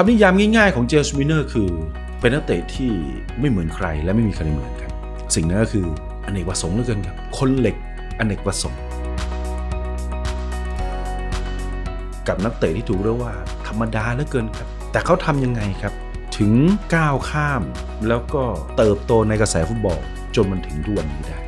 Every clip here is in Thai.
คำนิยามง่ายๆของเจมส์มินเนอร์คือเป็นนักเตะที่ไม่เหมือนใครและไม่มีใครเหมือนครับ สิ่งนั้นก็คืออเนกประสงค์เหลือเกินครับ คนเหล็กอเนกประสงค์ กับนักเตะที่ถูกเรียกว่า ธรรมดาเหลือเกินครับ แต่เขาทำยังไงครับ ถึงก้าวข้ามแล้วก็เติบโตในกระแสฟุตบอลจนมันถึงทุกวันนี้ได้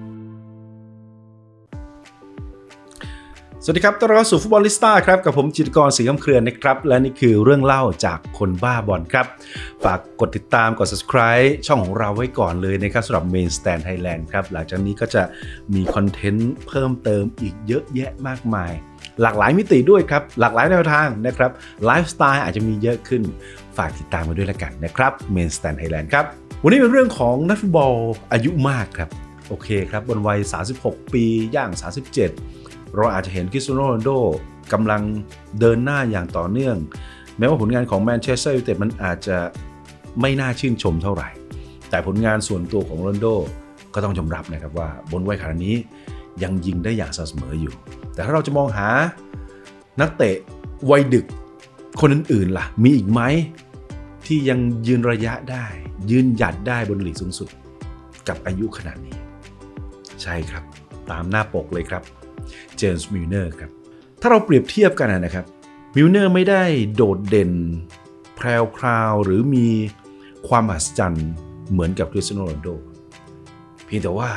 สวัสดีครับ ต้อนรับสู่ฟุตบอลลิสต้าครับ กับผมจิตรกรศรีคำเครือนนะครับ และนี่คือเรื่องเล่าจากคนบ้าบอลครับ ฝากกดติดตาม กด subscribe ช่องของเราไว้ก่อนเลยนะครับสำหรับ Main Stand Thailand ครับ หลังจากนี้ก็จะมีคอนเทนต์เพิ่มเติมอีกเยอะแยะมากมาย หลากหลายมิติด้วยครับ หลากหลายแนวทางนะครับไลฟ์สไตล์อาจจะมีเยอะขึ้น ฝากติดตามมาด้วยละกันนะครับ Main Stand Thailand ครับ วันนี้เป็นเรื่องของนักฟุตบอลอายุมากครับ โอเคครับบนวัย 36 ปีย่าง 37 เราอาจจะเห็นคริสเตียโนโรนโดกำลังเดินหน้าอย่างต่อเนื่อง แม้ว่าผลงานของแมนเชสเตอร์ยูไนเต็ดมันอาจจะไม่น่าชื่นชมเท่าไหร่ แต่ผลงานส่วนตัวของโรนโดก็ต้องยอมรับนะครับว่าบนวัยขนาดนี้ยังยิงได้อย่างสม่ำเสมออยู่ แต่ถ้าเราจะมองหานักเตะวัยดึกคนอื่นๆล่ะ มีอีกไหมที่ยังยืนระยะได้ ยืนหยัดได้บนหลีกสูงสุด กับอายุขนาดนี้ ใช่ครับ ตามหน้าปกเลยครับ เจมส์มิลเนอร์ครับ ถ้าเราเปรียบเทียบกันนะครับมิลเนอร์ไม่ได้โดดเด่น แพรวพราวหรือมีความมหัศจรรย์เหมือนกับคริสเตียโนโรนัลโดเพียงแต่ว่า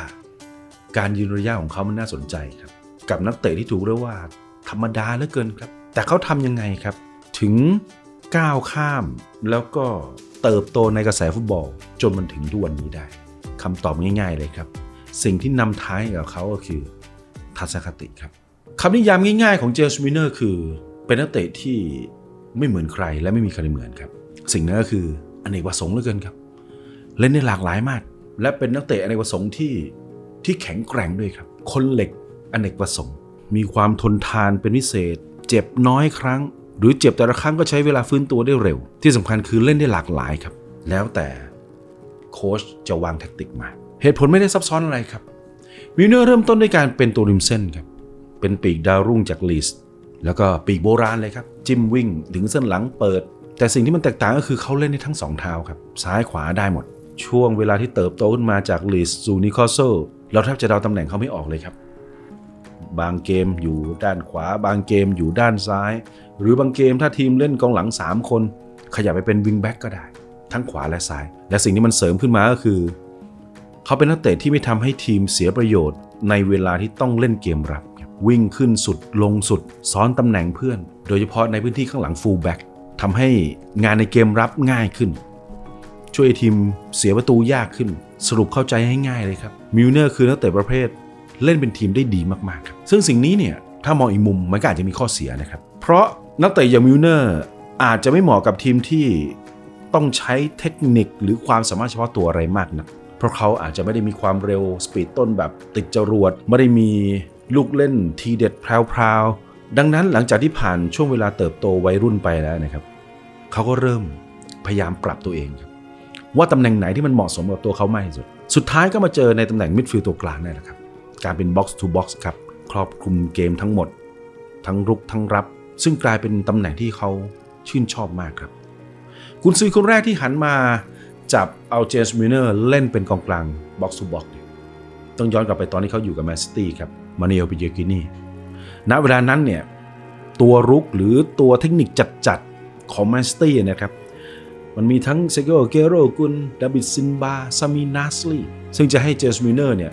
การยืนระยะของเขามันน่าสนใจครับ กับนักเตะที่ถูกเรียกว่า ธรรมดาเหลือเกินครับ แต่เขาทำยังไงครับ ถึงก้าวข้ามแล้วก็เติบโตในกระแสฟุตบอล จนมันถึงทุกวันนี้ได้คำตอบง่ายๆเลยครับ สิ่งที่นำท้ายกับเขาก็คือ ทัศนคติครับคำนิยามง่ายๆของเจมส์มิเนอร์คือ เป็นนักเตะที่ไม่เหมือนใครและไม่มีใครเหมือนครับ สิ่งนั้นก็คืออเนกประสงค์เหลือเกินครับ เล่นได้หลากหลายมาก และเป็นนักเตะอเนกประสงค์ที่ที่แข็งแกร่งด้วยครับ คนเหล็กอเนกประสงค์ มีความทนทานเป็นพิเศษ เจ็บน้อยครั้ง หรือเจ็บแต่ละครั้งก็ใช้เวลาฟื้นตัวได้เร็ว ที่สำคัญคือเล่นได้หลากหลายครับ แล้วแต่โค้ชจะวางแทคติกมา เหตุผลไม่ได้ซับซ้อนอะไรครับ วิลเนอร์เริ่มต้นด้วยการเป็นตัวริมเส้นครับ เป็นปีกดาวรุ่งจากลีสแล้วก็ปีกโบราณเลยครับจิ้มวิ่งถึงเส้นหลังเปิด แต่สิ่งที่มันแตกต่างก็คือเขาเล่นได้ทั้งสองเท้าครับ ซ้ายขวาได้หมด ช่วงเวลาที่เติบโตขึ้นมาจากลีสสู่นิโคลเซเราแทบจะเดาตำแหน่งเขาไม่ออกเลยครับ บางเกมอยู่ด้านขวา บางเกมอยู่ด้านซ้าย หรือบางเกมถ้าทีมเล่นกองหลัง 3 คน ขยับไปเป็นวิงแบ็กก็ได้ ทั้งขวาและซ้าย และสิ่งที่มันเสริมขึ้นมาก็คือ เขาเป็นนักเตะที่ไม่ทำให้ทีมเสียประโยชน์ ในเวลาที่ต้องเล่นเกมรับ วิ่งขึ้นสุดลงสุด ซ้อนตำแหน่งเพื่อน โดยเฉพาะในพื้นที่ข้างหลังฟูลแบ็กทำให้งานในเกมรับง่ายขึ้น ช่วยทีมเสียประตูยากขึ้น สรุปเข้าใจให้ง่ายเลยครับมิลเนอร์คือนักเตะประเภท เล่นเป็นทีมได้ดีมากๆครับซึ่งสิ่งนี้เนี่ยถ้ามองอีกมุมมันก็อาจจะมีข้อเสียนะครับ เพราะนักเตะอย่างมิลเนอร์อาจจะไม่เหมาะกับทีมที่ต้องใช้เทคนิคหรือความสามารถเฉพาะตัวอะไรมากนัก ราะเขาอาจจะไม่ได้มีความเร็วสปีดต้นแบบติดจรวด ไม่ได้มีลูกเล่นทีเด็ดแพรวๆดังนั้นหลังจากที่ผ่านช่วงเวลาเติบโตวัยรุ่นไปแล้วนะครับเขาก็เริ่มพยายามปรับตัวเองครับว่าตำแหน่งไหนที่มันเหมาะสมกับตัวเขามากที่สุด สุดท้ายก็มาเจอในตำแหน่งมิดฟิลด์ตัวกลางนี่แหละครับ การเป็นบ็อกซ์ทูบ็อกซ์ครับ ครอบคลุมเกมทั้งหมด ทั้งรุกทั้งรับ ซึ่งกลายเป็นตำแหน่งที่เขาชื่นชอบมากครับ กุนซือคนแรกที่หันมา จับเอาเจมส์มิเนอร์เล่นเป็นกองกลางบ็อกซ์ทูบ็อกซ์ต้องย้อนกลับไปตอนที่เขาอยู่กับแมนซิตี้ครับมาเนลปิเยกินีณเวลานั้นเนี่ยตัวรุกหรือตัวเทคนิคจัดๆของแมนซิตี้นะครับมันมีทั้งเซโกเกโรกุนดาบิดซินบาซามีนาสลีซึ่งจะให้เจสมิเนอร์เนี่ย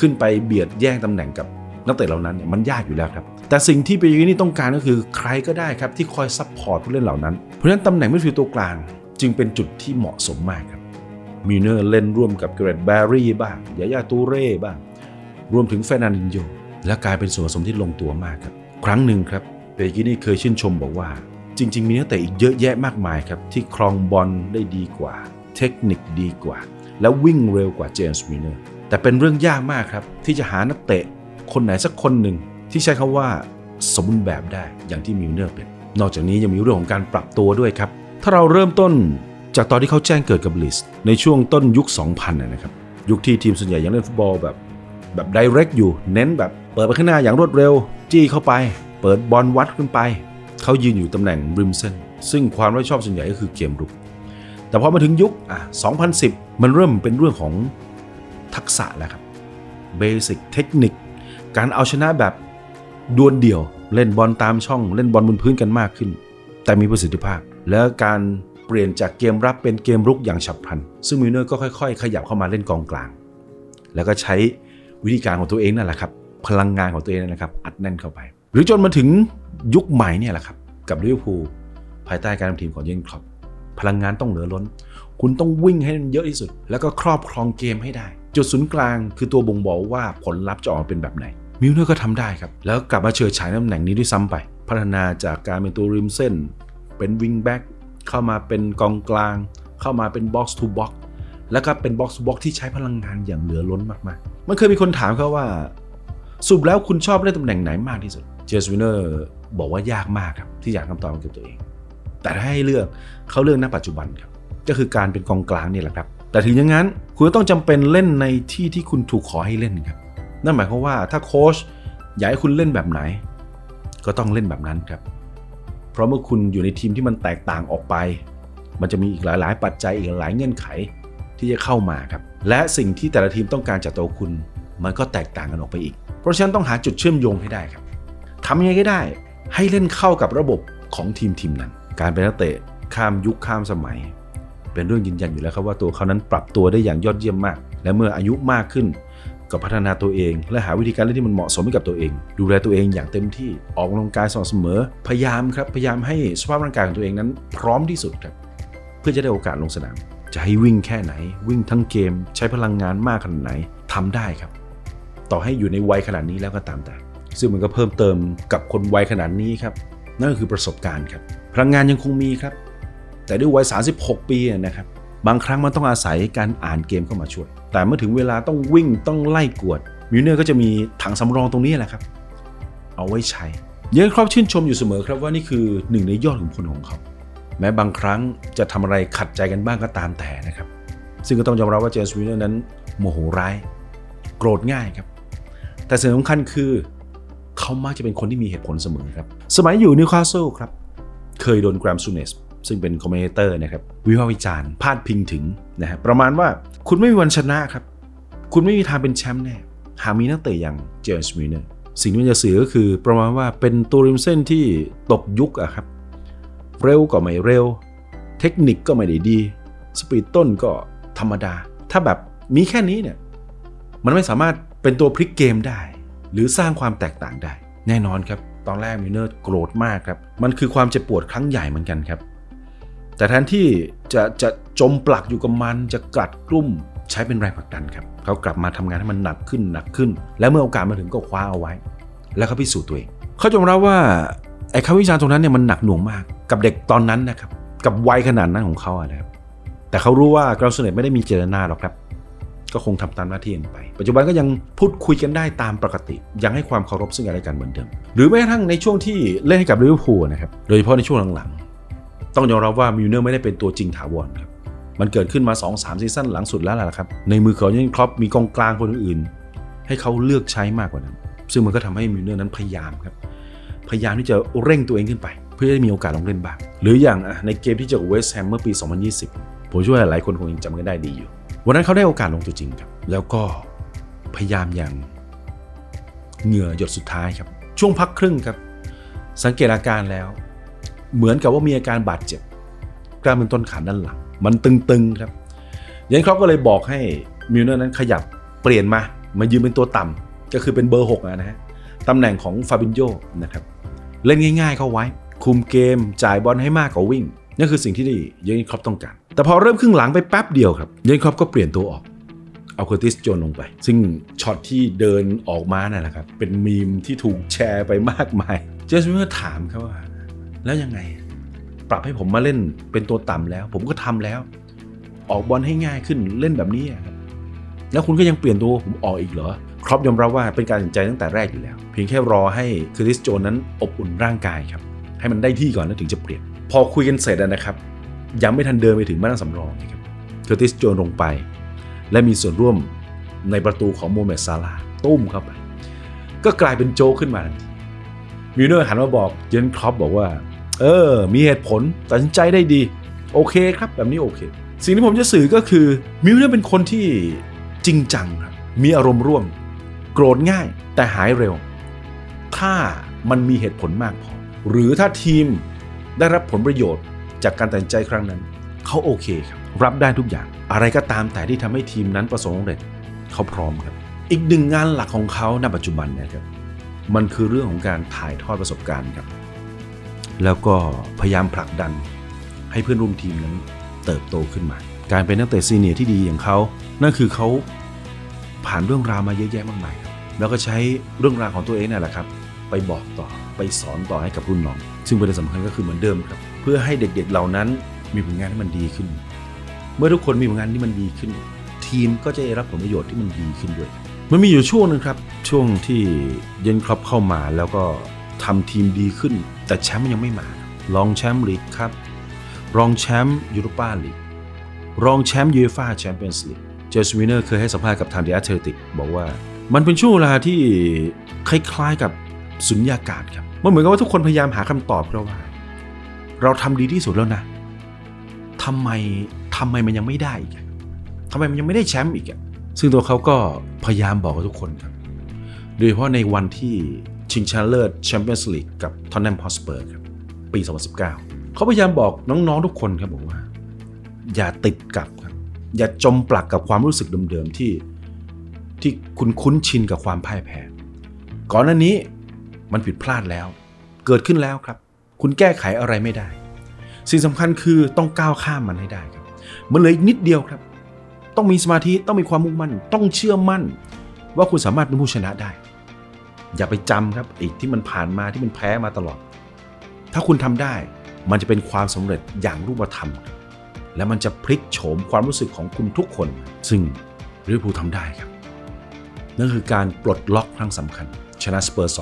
ขึ้นไปเบียดแย่งตำแหน่งกับนักเตะเหล่านั้นเนี่ยมันยากอยู่แล้วครับ แต่สิ่งที่เปยนี่ต้องการก็คือใครก็ได้ครับที่คอยซัพพอร์ตผู้เล่นเหล่านั้น เพราะฉะนั้นตำแหน่งมิดฟิลด์ตัวกลาง จึงเป็นจุดที่เหมาะสมมากครับมิเนอร์เล่นร่วมกับเกรดแบร์รี่บ้างยายาตูเร่บ้าง รวมถึงเฟนันินโยและกลายเป็นส่วนผสมที่ลงตัวมากครับ ครั้งหนึ่งครับเปกินี่เคยชื่นชมบอกว่า จริง ๆ มีนักเตะอีกเยอะแยะมากมายครับ ที่ครองบอลได้ดีกว่า เทคนิคดีกว่า และวิ่งเร็วกว่าเจมส์มิเนอร์แต่เป็นเรื่องยากมากครับ ที่จะหานักเตะคนไหนสักคนหนึ่งที่ใช้คาว่าสมบูรณ์แบบได้อย่างที่มิเนอร์เป็น นอกจากนี้ยังมีเรื่องของการปรับตัวด้วยครับ ถ้าเราเริ่มต้นจากตอนที่เขาแจ้งเกิดกับลิสในช่วงต้นยุค 2000นะนะครับ ยุคที่ทีมส่วนใหญ่ยังเล่นฟุตบอลแบบแบบไดเรกอยู่ เน้นแบบเปิดไปข้างหน้าอย่างรวดเร็ว จี้เข้าไป เปิดบอลวัดขึ้นไป เขายืนอยู่ตำแหน่งริมเส้น ซึ่งความรับชอบส่วนใหญ่ก็คือเกมรุก แต่พอมาถึงยุคอะ2010 มันเริ่มเป็นเรื่องของทักษะแล้วครับเบสิกเทคนิคการเอาชนะแบบดวลเดี่ยว เล่นบอลตามช่อง เล่นบอลบนพื้นกันมากขึ้น แต่มีประสิทธิภาพ และการเปลี่ยนจากเกมรับเป็นเกมรุกอย่างฉับพลัน ซึ่งมิลเนอร์ก็ค่อยๆ ขยับเข้ามาเล่นกองกลาง แล้วก็ใช้วิธีการของตัวเองนั่นแหละครับ พลังงานของตัวเองนั่นนะครับ อัดแน่นเข้าไป หรือจนมาถึงยุคใหม่เนี่ยแหละครับ กับลิเวอร์พูลภายใต้การนำทีมของเยนคล็อปพลังงานต้องเหลือล้น คุณต้องวิ่งให้มันเยอะที่สุด แล้วก็ครอบครองเกมให้ได้ จุดศูนย์กลางคือตัวบ่งบอกว่าผลลัพธ์จะออกมาเป็นแบบไหน มิลเนอร์ก็ทำได้ครับ แล้วกลับมาเฉิดฉายตำแหน่งนี้ด้วยซ้ำไป พัฒนาจากการเป็นตัวริมเส้น เป็นวิงแบ็กเข้ามาเป็นกองกลาง เข้ามาเป็นบ็อกซ์ทูบ็อกแล้วก็เป็นบ็อกซ์ทูบ็อกที่ใช้พลังงานอย่างเหลือล้นมากๆ มันเคยมีคนถามเขาว่าสรุปแล้วคุณชอบเล่นตำแหน่งไหนมากที่สุดเจสวินเนอร์บอกว่ายากมากครับที่อยากคำตอบเกี่ยวกับตัวเอง แต่ถ้าให้เลือกเขาเลือกณปัจจุบันครับก็คือการเป็นกองกลางนี่แหละครับ แต่ถึงอย่างนั้น คุณก็ต้องจำเป็นเล่นในที่ที่คุณถูกขอให้เล่นครับนั่นหมายความว่าถ้าโค้ชอยากให้คุณเล่นแบบไหน ก็ต้องเล่นแบบนั้นครับ เพราะเมื่อคุณอยู่ในทีมที่มันแตกต่างออกไป มันจะมีอีกหลาย ๆ ปัจจัยอีกหลายเงื่อนไขที่จะเข้ามาครับ และสิ่งที่แต่ละทีมต้องการจากตัวคุณ มันก็แตกต่างกันออกไปอีก เพราะฉะนั้นต้องหาจุดเชื่อมโยงให้ได้ครับทำยังไงก็ได้ ให้เล่นเข้ากับระบบของทีมทีมนั้น การเป็นนักเตะข้ามยุคข้ามสมัย เป็นเรื่องยืนยันอยู่แล้วครับว่าตัวเขานั้นปรับตัวได้อย่างยอดเยี่ยมมาก และเมื่ออายุมากขึ้น ก็พัฒนาตัวเอง และหาวิธีการเล่นที่มันเหมาะสมให้กับตัวเอง ดูแลตัวเองอย่างเต็มที่ออกกำลังกายสม่ำเสมอ พยายามครับพยายามให้สภาพร่างกายของตัวเองนั้น พร้อมที่สุดครับเพื่อจะได้โอกาสลงสนาม จะให้วิ่งแค่ไหน วิ่งทั้งเกม ใช้พลังงานมากขนาดไหนทำได้ครับ ต่อให้อยู่ในวัยขนาดนี้แล้วก็ตามแต่ ซึ่งมันก็เพิ่มเติมกับคนวัยขนาดนี้ครับนั่นก็คือประสบการณ์ครับพลังงานยังคงมีครับ แต่ด้วยวัย 36 ปีนะครับ บางครั้งมันต้องอาศัยการอ่านเกมเข้ามาช่วย แต่เมื่อถึงเวลาต้องวิ่งต้องไล่กวดมิวเนอร์ก็จะมีถังสำรองตรงนี้แหละครับ เอาไว้ใช้เยอครอบชื่นชมอยู่เสมอครับว่านี่คือหนึ่งในยอดขุนพลของเขา แม้บางครั้งจะทำอะไรขัดใจกันบ้างก็ตามแต่นะครับ ซึ่งก็ต้องยอมรับว่าเจมส์วินเนอร์นั้นโมโหร้าย โกรธง่ายครับ แต่สิ่งสำคัญคือ เขามักจะเป็นคนที่มีเหตุผลเสมอครับ สมัยอยู่นิวคาสเซิลครับ เคยโดนแกรมซูเนส ซึ่งเป็นคอมเมนเตอร์นะครับวิพากษ์วิจารณ์พาดพิงถึงนะฮะประมาณว่าคุณไม่มีวันชนะครับ คุณไม่มีทางเป็นแชมป์แน่หากมีนักเตะอย่างเจมส์วิเนอร์สิ่งที่มันจะสื่อก็คือประมาณว่าเป็นตัวริมเส้นที่ตกยุคอะครับ เร็วก็ไม่เร็ว เทคนิคก็ไม่ได้ดี สปีดต้นก็ธรรมดา ถ้าแบบมีแค่นี้เนี่ยมันไม่สามารถเป็นตัวพลิกเกมได้ หรือสร้างความแตกต่างได้ แน่นอนครับ ตอนแรกมิเนอร์โกรธมากครับ มันคือความเจ็บปวดครั้งใหญ่เหมือนกันครับ แต่แทนที่จะจะจมปลักอยู่กับมันจะกัดกลุ่มใช้เป็นแรงผลักดันครับเขากลับมาทำงานให้มันหนักขึ้นหนักขึ้น และเมื่อโอกาสมาถึงก็คว้าเอาไว้ แล้วเขาพิสูจน์ตัวเองเขายอมรับว่าไอ้คำวิจารณ์ตรงนั้นเนี่ยมันหนักหน่วงมาก กับเด็กตอนนั้นนะครับกับวัยขนาดนั้นของเขาอะนะครับแต่เขารู้ว่ากราฟเซเนตไม่ได้มีเจตนาหรอกครับ ก็คงทำตามหน้าที่ไป ปัจจุบันก็ยังพูดคุยกันได้ตามปกติ ยังให้ความเคารพซึ่งกันและกันเหมือนเดิม หรือแม้กระทั่งในช่วงที่เล่นให้กับลิเวอร์พูลนะครับโดยเฉพาะในช่วงหลังๆ ต้องยอมรับว่ามิลเนอร์ไม่ได้เป็นตัวจริงถาวรครับ มันเกิดขึ้นมา 2-3 ซีซั่นหลังสุดแล้วล่ะครับ ในมือของเยนครอปมีกองกลางคนอื่น ให้เขาเลือกใช้มากกว่านั้น ซึ่งมันก็ทำให้มิลเนอร์นั้นพยายามครับ พยายามที่จะเร่งตัวเองขึ้นไป เพื่อให้มีโอกาสลงเล่นบ้าง หรืออย่างในเกมที่เจอเวสต์แฮมเมื่อปี 2020 ผมช่ว่าหลายคนคงยังจำกันได้ดีอยู่ วันนั้นเขาได้โอกาสลงตัวจริงครับ แล้วก็พยายามอย่างเหงื่อหยดสุดท้ายครับ ช่วงพักครึ่งครับ สังเกตอาการแล้ว เหมือนกับว่ามีอาการบาดเจ็บกล้ามเนื้อต้นขาด้านหลัง มันตึงๆครับเยนครอปก็เลยบอกให้มิลเนอร์นั้นขยับเปลี่ยนมามายืนเป็นตัวต่ำก็คือเป็นเบอร์6นะฮะตำแหน่งของฟาบินโยนะครับเล่นง่าย ๆ เข้าไว้ คุมเกมจ่ายบอลให้มากกว่าวิ่งนั่นคือสิ่งที่เยนครอปต้องการ แต่พอเริ่มครึ่งหลังไปแป๊บเดียวครับเยนครอปก็เปลี่ยนตัวออกเอาเคอร์ติสโจนลงไป ซึ่งช็อตที่เดินออกมานั่นแหละครับเป็นมีมที่ถูกแชร์ไปมากมาย เจสมิเนอร์ถามเขาว่า แล้วยังไง ปรับให้ผมมาเล่นเป็นตัวต่ำแล้ว ผมก็ทำแล้ว ออกบอลให้ง่ายขึ้นเล่นแบบนี้ครับแล้วคุณก็ยังเปลี่ยนตัวผมออกอีกเหรอครอปยอมรับว่าเป็นการตัดสินใจตั้งแต่แรกอยู่แล้ว เพียงแค่รอให้คอร์ติสโจนนั้นอบอุ่นร่างกายครับ ให้มันได้ที่ก่อนแล้วถึงจะเปลี่ยน พอคุยกันเสร็จนะครับ ยังไม่ทันเดินไปถึงมานั่งสำรองนะครับเคอร์ติสโจนลงไป และมีส่วนร่วมในประตูของโมเมดซาลาตุ้มเข้าไป ก็กลายเป็นโจขึ้นมาทันทีมิลเนอร์หันมาบอกเจนครอปบอกว่า เออ มีเหตุผลตัดสินใจได้ดี โอเคครับ แบบนี้โอเค สิ่งที่ผมจะสื่อก็คือมิลเนอร์เป็นคนที่จริงจังครับมีอารมณ์ร่วม โกรธง่ายแต่หายเร็ว ถ้ามันมีเหตุผลมากพอ หรือถ้าทีมได้รับผลประโยชน์จากการตัดสินใจครั้งนั้น เขาโอเคครับ รับได้ทุกอย่าง อะไรก็ตามแต่ที่ทำให้ทีมนั้นประสบความสำเร็จเขาพร้อมครับ อีกหนึ่งงานหลักของเขาณปัจจุบันนี่ยครับ มันคือเรื่องของการถ่ายทอดประสบการณ์ครับ แล้วก็พยายามผลักดัน ให้เพื่อนร่วมทีมนั้นเติบโตขึ้นมา การเป็นนักเตะซีเนียร์ที่ดีอย่างเขา นั่นคือเขาผ่านเรื่องราวมาเยอะแยะมากมายครับแล้วก็ใช้เรื่องราวของตัวเองนั่นแหละครับ ไปบอกต่อไปสอนต่อให้กับรุ่นน้อง ซึ่งประเด็นสำคัญก็คือเหมือนเดิมครับ เพื่อให้เด็กๆเหล่านั้นมีผลงานที่มันดีขึ้น เมื่อทุกคนมีผลงานที่มันดีขึ้น ทีมก็จะได้รับผลประโยชน์ที่มันดีขึ้นด้วย มันมีอยู่ช่วงนึงครับ ช่วงที่เยนครอปเข้ามาแล้วก็ ทำทีมดีขึ้น แต่แชมป์ยังไม่มา รองแชมป์ลีกครับ รองแชมป์ยูโรปาลีก รองแชมป์ยูเอฟ่าแชมเปี้ยนส์ลีก เจสวินเนอร์เคยให้สัมภาษณ์กับทางเดียเทอร์ติกบอกว่า มันเป็นช่วงเวลาที่คล้ายๆกับสุญญากาศครับ มันเหมือนกับว่าทุกคนพยายามหาคำตอบเพราะว่า เราทำดีที่สุดแล้วนะทำไมทำไมมันยังไม่ได้อีกทำไมมันยังไม่ได้แชมป์อีกอะซึ่งตัวเขาก็พยายามบอกกับทุกคนครับ โดยเฉพาะในวันที่ ชิงชนะเลิศแชมเปี้ยนส์ลีกกับทอนแนมพอสเปอร์ครับปี 2019 เขาพยายามบอกน้องๆทุกคนครับบอกว่า อย่าติดกับครับ อย่าจมปลักกับความรู้สึกเดิมๆที่ที่คุณคุ้นชินกับความพ่ายแพ้ ก่อนหน้านี้มันผิดพลาดแล้ว เกิดขึ้นแล้วครับ คุณแก้ไขอะไรไม่ได้ สิ่งสำคัญคือต้องก้าวข้ามมันให้ได้ครับมันเลืออีกนิดเดียวครับ ต้องมีสมาธิต้องมีความมุ่งมั่น ต้องเชื่อมั่น ว่าคุณสามารถเป็นผู้ชนะได้ อย่าไปจำครับไอ้ที่มันผ่านมาที่มันแพ้มาตลอด ถ้าคุณทำได้มันจะเป็นความสำเร็จอย่างรูปธรรม และมันจะพลิกโฉมความรู้สึกของคุณทุกคน ซึ่งลิเวอร์พูลทำได้ครับ นั่นคือการปลดล็อกครั้งสำคัญ ชนะสเปอร์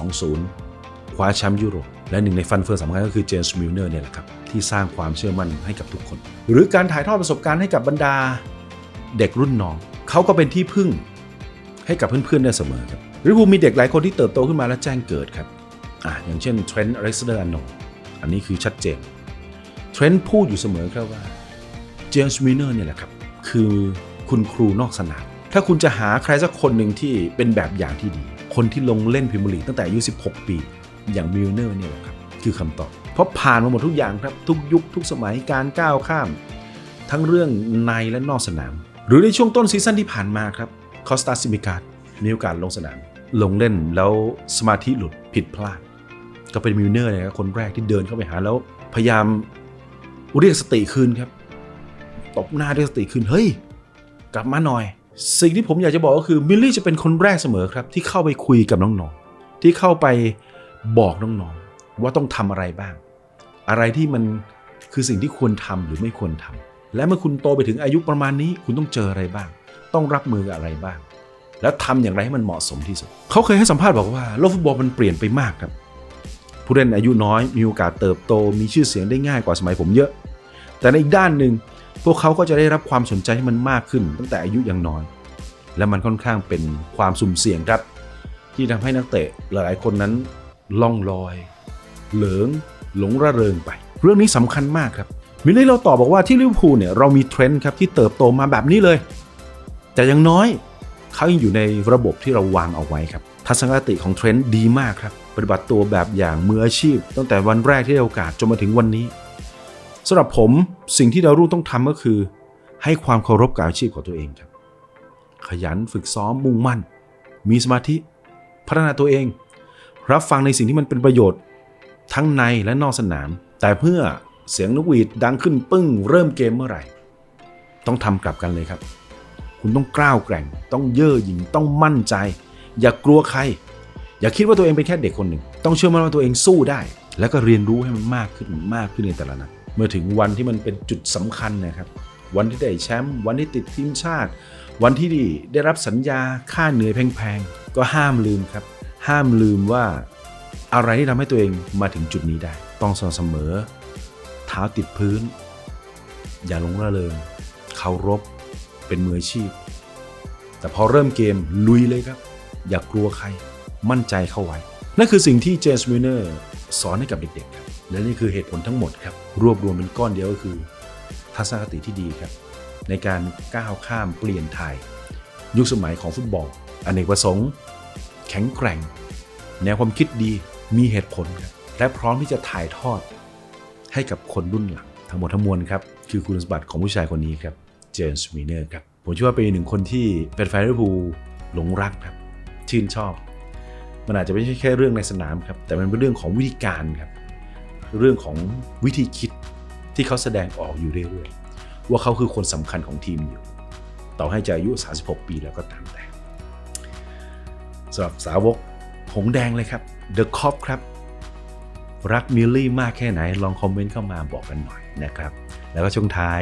2-0 คว้าแชมป์ยุโรป และหนึ่งในฟันเฟืองสำคัญก็คือเจมส์มิลเนอร์เนี่ยแหละครับ ที่สร้างความเชื่อมั่นให้กับทุกคน หรือการถ่ายทอดประสบการณ์ให้กับบรรดา เด็กรุ่นน้อง เขาก็เป็นที่พึ่งให้กับเพื่อนๆได้เสมอครับ ลิเวอร์พูลมีเด็กหลายคนที่เติบโตขึ้นมาและแจ้งเกิดครับอะอย่างเช่นเทรนต์อเล็กซานเดอร์อนโนอันนี้คือชัดเจนเทรนต์พูดอยู่เสมอครับว่าเจมส์มิลเนอร์เนี่ยแหละครับ คือคุณครูนอกสนาม ถ้าคุณจะหาใครสักคนหนึ่งที่เป็นแบบอย่างที่ดี คนที่ลงเล่นพรีเมียร์ลีกตั้งแต่อายุ 16 ปี อย่างมิลเนอร์เนี่ยแหละครับคือคำตอบ เพราะผ่านมาหมดทุกอย่างครับ ทุกยุคทุกสมัยการก้าวข้าม ทั้งเรื่องในและนอกสนาม หรือในช่วงต้นซีซั่นที่ผ่านมาครับคอสตาซิมิการมีโอกาสลงสนาม ลงเล่นแล้วสมาธิหลุดผิดพลาด ก็เป็นมิลเนอร์นะครับคนแรกที่เดินเข้าไปหาแล้วพยายามเรียกสติคืนครับ ตบหน้าเรียกสติคืนเฮ้ย กลับมาหน่อย สิ่งที่ผมอยากจะบอกก็คือมิลลี่จะเป็นคนแรกเสมอครับ ที่เข้าไปคุยกับน้องๆที่เข้าไปบอกน้องๆว่าต้องทำอะไรบ้าง อะไรที่มันคือสิ่งที่ควรทำหรือไม่ควรทำและเมื่อคุณโตไปถึงอายุประมาณนี้ คุณต้องเจออะไรบ้าง ต้องรับมือกับอะไรบ้าง แล้วทำอย่างไรให้มันเหมาะสมที่สุด เขาเคยให้สัมภาษณ์บอกว่าโลกฟุตบอลมันเปลี่ยนไปมากครับ ผู้เล่นอายุน้อยมีโอกาสเติบโต มีชื่อเสียงได้ง่ายกว่าสมัยผมเยอะ แต่ในอีกด้านหนึ่งพวกเขาก็จะได้รับความสนใจที่มันมากขึ้น ตั้งแต่อายุยังน้อย และมันค่อนข้างเป็นความสุ่มเสี่ยงครับ ที่ทำให้นักเตะหลายๆคนนั้นล่องลอย เหลิงหลงระเริงไป เรื่องนี้สำคัญมากครับมิลลี่เราตอบบอกว่าที่ลิเวอร์พูลเนี่ยเรามีเทรนด์ครับที่เติบโตมาแบบนี้เลย แต่ยังน้อย เขายังอยู่ในระบบที่เราวางเอาไว้ครับ ทัศนคติของเทรนด์ดีมากครับ ปฏิบัติตัวแบบอย่างมืออาชีพ ตั้งแต่วันแรกที่ได้โอกาสจนมาถึงวันนี้สำหรับผมสิ่งที่ดาวรุ่งต้องทำก็คือ ให้ความเคารพกับอาชีพของตัวเองครับ ขยันฝึกซ้อมมุ่งมั่น มีสมาธิ พัฒนาตัวเอง รับฟังในสิ่งที่มันเป็นประโยชน์ ทั้งในและนอกสนาม แต่เพื่อเสียงนกหวีดดังขึ้นปึ้ง เริ่มเกมเมื่อไหร่ ต้องทำกลับกันเลยครับ คุณต้องกล้าวแกร่ง ต้องเย่อหยิ่งต้องมั่นใจ อย่ากลัวใคร อย่าคิดว่าตัวเองเป็นแค่เด็กคนหนึ่ง ต้องเชื่อมั่นว่าตัวเองสู้ได้ แล้วก็เรียนรู้ให้มันมากขึ้นมากขึ้นในแต่ละนัดเมื่อถึงวันที่มันเป็นจุดสำคัญนะครับ วันที่ได้แชมป์วันที่ติดทีมชาติ วันที่ได้รับสัญญาค่าเหนื่อยแพงๆก็ห้ามลืมครับ ห้ามลืมว่าอะไรที่ทำให้ตัวเองมาถึงจุดนี้ได้ ต้องสม่ำเสมอ เท้าติดพื้น อย่าลงระเริงเคารพ เป็นมืออาชีพ แต่พอเริ่มเกมลุยเลยครับ อย่ากกลัวใครมั่นใจเข้าไว้ นั่นคือสิ่งที่เจส์วินเนอร์สอนให้กับเด็กๆครับและนี่คือเหตุผลทั้งหมดครับ รวบรวมเป็นก้อนเดียวก็คือ ทัศนคติที่ดีครับ ในการก้าวข้ามเปลี่ยนไทยยุคสมัยของฟุตบอลอเนกประสงค์ แข็งแกร่ง แนวความคิดดีมีเหตุผลครับและพร้อมที่จะถ่ายทอดให้กับคนรุ่นหลัง ทั้งหมดทั้งมวลครับ คือคุณสมบัติของผู้ชายคนนี้ครับ เจมส์วีเนอร์ครับ ผมเชื่อว่าเป็นหนึ่งคนที่เป็นแฟนลิเวอร์พูลหลงรักครับ ชื่นชอบ มันอาจจะไม่ใช่แค่เรื่องในสนามครับ แต่มันเป็นเรื่องของวิธีการครับ เรื่องของวิธีคิดที่เขาแสดงออกอยู่เรื่อยๆ ว่าเขาคือคนสำคัญของทีมอยู่ ต่อให้จะอายุ 36 ปีแล้วก็ตามแต่สำหรับสาวกหงแดงเลยครับ The Cop ครับ รักมิลลี่มากแค่ไหนลองคอมเมนต์เข้ามาบอกกันหน่อยนะครับ แล้วก็ช่วงท้าย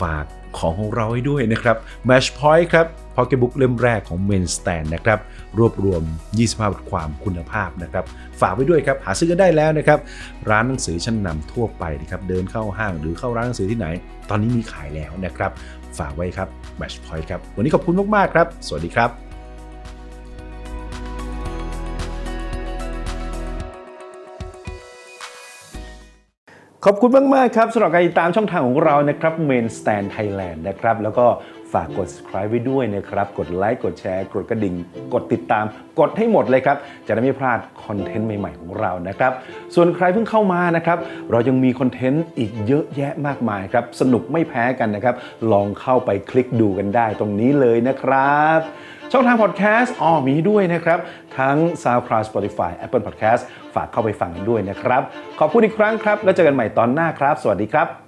ฝากของของเราให้ด้วยนะครับ Match Point ครับพอเกบุ๊กเล่มแรกของ Main Stand นะครับ รวบรวม 25 บทความคุณภาพนะครับ ฝากไว้ด้วยครับ หาซื้อกันได้แล้วนะครับ ร้านหนังสือชั้นนำทั่วไปนะครับ เดินเข้าห้างหรือเข้าร้านหนังสือที่ไหน ตอนนี้มีขายแล้วนะครับ ฝากไว้ครับ Match Point ครับ วันนี้ขอบคุณมาก ๆ ครับ สวัสดีครับ ขอบคุณมาก ๆ ครับสำหรับการติดตามช่องทางของเรานะครับ Main Stand Thailand นะครับ แล้วก็ฝากกด subscribe ไว้ด้วยนะครับ กดไลค์กดแชร์ กดกระดิ่ง กดติดตาม กดให้หมดเลยครับ จะได้ไม่พลาดคอนเทนต์ใหม่ ๆ ของเรานะครับ ส่วนใครเพิ่งเข้ามานะครับ เรายังมีคอนเทนต์อีกเยอะแยะมากมายครับ สนุกไม่แพ้กันนะครับ ลองเข้าไปคลิกดูกันได้ตรงนี้เลยนะครับช่องทางพอดแคสต์อ๋อมีด้วยนะครับ ทั้ง SoundCloud Spotify Apple Podcast ฝากเข้าไปฟังกันด้วยนะครับ ขอบคุณอีกครั้งครับ แล้วเจอกันใหม่ตอนหน้าครับ สวัสดีครับ